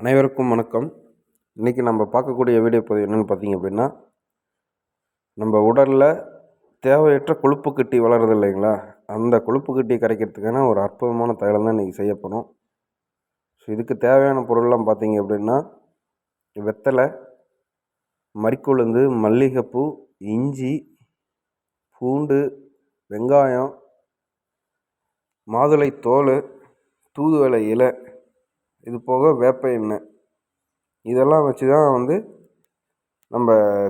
அனைவருக்கும் வணக்கம். இன்றைக்கி நம்ம பார்க்கக்கூடிய வீடியோ பதிவு என்னென்னு பார்த்தீங்க அப்படின்னா நம்ம உடலில் தேவையற்ற கொழுப்பு கட்டி வளருது இல்லைங்களா? அந்த கொழுப்பு கட்டியை கரைக்கிறதுக்கான ஒரு அற்புதமான தைலம் தான் இன்றைக்கி செய்யப்படும் ஸோ இதுக்கு தேவையான பொருள்லாம் பார்த்தீங்க அப்படின்னா வெத்தலை மறிக்கொழுந்து மல்லிகைப்பூ இஞ்சி பூண்டு வெங்காயம் மாதுளை தோல் தூதுவளை இலை இது போக வேப்ப எண்ணெய். இதெல்லாம் வச்சு தான் வந்து நம்ம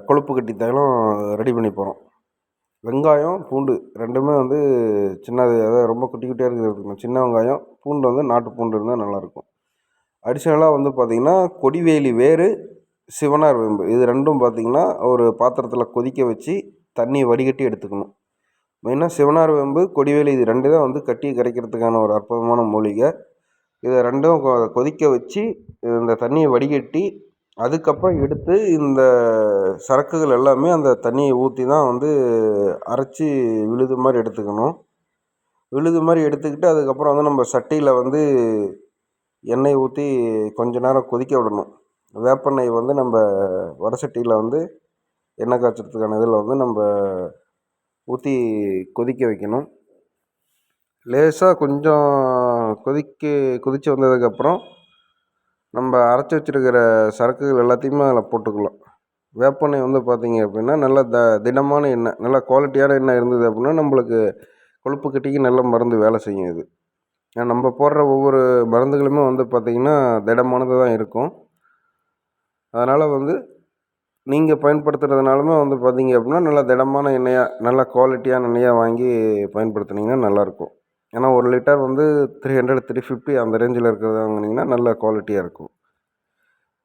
கொழுப்பு கட்டி தைலம் ரெடி பண்ணி போகிறோம் வெங்காயம் பூண்டு ரெண்டுமே வந்து சின்னது அதாவது ரொம்ப குட்டி குட்டியாக இருக்கிறது சின்ன வெங்காயம் பூண்டு வந்து நாட்டு பூண்டு இருந்தால் நல்லாயிருக்கும். அடிஷ்னலாக வந்து பார்த்திங்கன்னா கொடிவேலி வேறு சிவனார் வேம்பு. இது ரெண்டும் பார்த்திங்கன்னா ஒரு பாத்திரத்தில் கொதிக்க வச்சு தண்ணி வடிகட்டி எடுத்துக்கணும். மெயினாக சிவனார் வேம்பு கொடிவேலி இது ரெண்டு தான் வந்து கட்டி கரைக்கிறதுக்கான ஒரு அற்புதமான மூலிகை. இதை ரெண்டும் கொ கொதிக்க வச்சு இந்த தண்ணியை வடிகட்டி அதுக்கப்புறம் எடுத்து இந்த சரக்குகள் எல்லாமே அந்த தண்ணியை ஊற்றி தான் வந்து அரைச்சி விழுது மாதிரி எடுத்துக்கணும். விழுது மாதிரி எடுத்துக்கிட்டு அதுக்கப்புறம் வந்து நம்ம சட்டியில் வந்து எண்ணெய் ஊற்றி கொஞ்ச நேரம் கொதிக்க விடணும். வேப்பெண்ணெய் வந்து நம்ம வடை சட்டியில் வந்து எண்ணெய் காய்ச்சறதுக்கான இதில் வந்து நம்ம ஊற்றி கொதிக்க வைக்கணும். லேசாக கொஞ்சம் கொதிக்க கொதித்து வந்ததுக்கப்புறம் நம்ம அரைச்சி வச்சுருக்கிற சரக்குகள் எல்லாத்தையுமே அதில் போட்டுக்கலாம். வேப்பெண்ணெய் வந்து பார்த்திங்க அப்படின்னா நல்ல த திடமான எண்ணெய் நல்ல குவாலிட்டியான எண்ணெய் இருந்தது அப்படின்னா நம்மளுக்கு கொழுப்பு கட்டிக்கு நல்ல மருந்து வேலை செய்யும் இது. நம்ம போடுற ஒவ்வொரு மருந்துகளுமே வந்து பார்த்திங்கன்னா திடமானது தான் இருக்கும். அதனால் வந்து நீங்கள் பயன்படுத்துகிறதுனாலுமே வந்து பார்த்திங்க அப்படின்னா நல்ல திடமான எண்ணெயாக நல்ல குவாலிட்டியான எண்ணெயாக வாங்கி பயன்படுத்துனீங்கன்னா நல்லாயிருக்கும் ஏன்னா ஒரு லிட்டர் வந்து த்ரீ ஹண்ட்ரட் த்ரீ ஃபிஃப்டி அந்த ரேஞ்சில் இருக்கிறத வாங்குனீங்கன்னா நல்ல குவாலிட்டியாக இருக்கும்.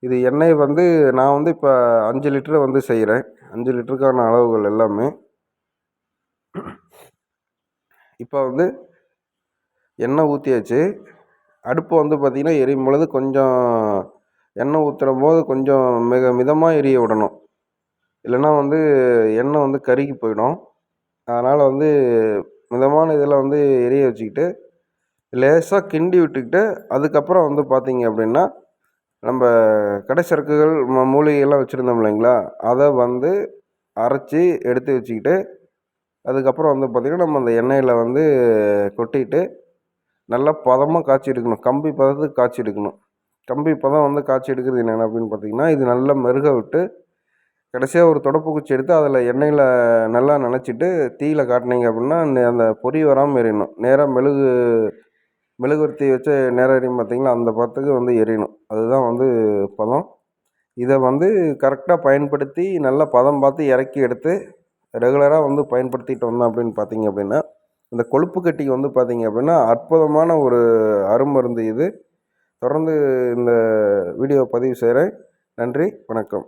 இது எண்ணெய் வந்து நான் வந்து இப்போ அஞ்சு லிட்டரு வந்து செய்கிறேன் அஞ்சு லிட்டருக்கான அளவுகள் எல்லாமே. இப்போ வந்து எண்ணெய் ஊற்றியாச்சு அடுப்பு வந்து பார்த்திங்கன்னா எரியும் பொழுது கொஞ்சம் எண்ணெய் ஊற்றுற போது கொஞ்சம் மிக மிதமாக எரிய விடணும். இல்லைன்னா வந்து எண்ணெய் வந்து கருகி போயிடும். அதனால் வந்து மிதமான இதில் வந்து எரிய வச்சுக்கிட்டு லேசாக கிண்டி விட்டுக்கிட்டு அதுக்கப்புறம் வந்து பார்த்திங்க அப்படின்னா நம்ம கடை சரக்குகள் ம மூலிகைலாம் வச்சுருந்தோம் இல்லைங்களா? அதை வந்து அரைச்சி எடுத்து வச்சுக்கிட்டு அதுக்கப்புறம் வந்து பார்த்திங்கன்னா நம்ம அந்த எண்ணெயில் வந்து கொட்டிட்டு நல்லா பதமாக காய்ச்சி எடுக்கணும். கம்பி பதத்துக்கு காய்ச்சி எடுக்கணும். கம்பி பதம் வந்து காய்ச்சி எடுக்கிறது என்னென்ன அப்படின்னு பார்த்திங்கன்னா இது நல்லா மெருக விட்டு கடைசியாக ஒரு தொடப்பு குச்சி எடுத்து அதில் எண்ணெயில் நல்லா நனைச்சிட்டு தீயில் காட்டினீங்க அப்படின்னா அந்த பொறி வராமல் எரியணும். நேராக மெழுகு மெழுகுவர்த்தி வச்சு நேராக எரியும் பார்த்தீங்களா அந்த பதத்துக்கு வந்து எரியணும். அதுதான் வந்து பதம். இதை வந்து கரெக்டாக பயன்படுத்தி நல்லா பதம் பார்த்து இறக்கி எடுத்து ரெகுலராக வந்து பயன்படுத்திட்டு வந்தோம் அப்படின்னு பார்த்தீங்க அப்படின்னா இந்த கொழுப்பு கட்டிக்கு வந்து பார்த்தீங்க அப்படின்னா அற்புதமான ஒரு அருமருந்து இது. தொடர்ந்து இந்த வீடியோ பதிவு செய்கிறேன் நன்றி வணக்கம்.